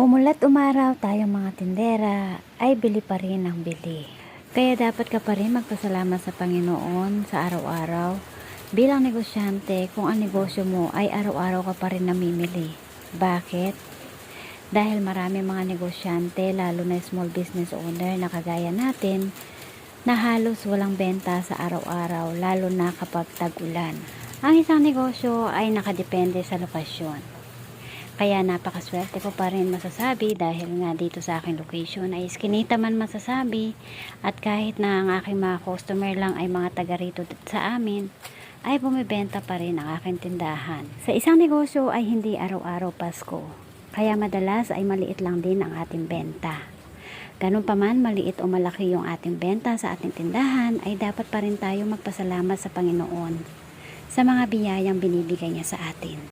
Umulat umaraw tayong mga tindera ay bili pa rin ang bili. Kaya dapat ka pa rin magpasalamat sa Panginoon sa araw-araw. Bilang negosyante, kung ang negosyo mo ay araw-araw ka pa rin namimili. Bakit? Dahil marami mga negosyante, lalo na small business owner na kagaya natin, na halos walang benta sa araw-araw, lalo na kapag tag-ulan. Ang isang negosyo ay nakadepende sa lokasyon. Kaya napakaswerte ko pa rin masasabi dahil nga dito sa aking location ay iskinita man masasabi at kahit na ang aking mga customer lang ay mga taga rito sa amin ay bumibenta pa rin ang aking tindahan. Sa isang negosyo ay hindi araw-araw Pasko. Kaya madalas ay maliit lang din ang ating benta. Ganun pa man maliit o malaki yung ating benta sa ating tindahan ay dapat pa rin tayo magpasalamat sa Panginoon sa mga biyayang binibigay niya sa atin.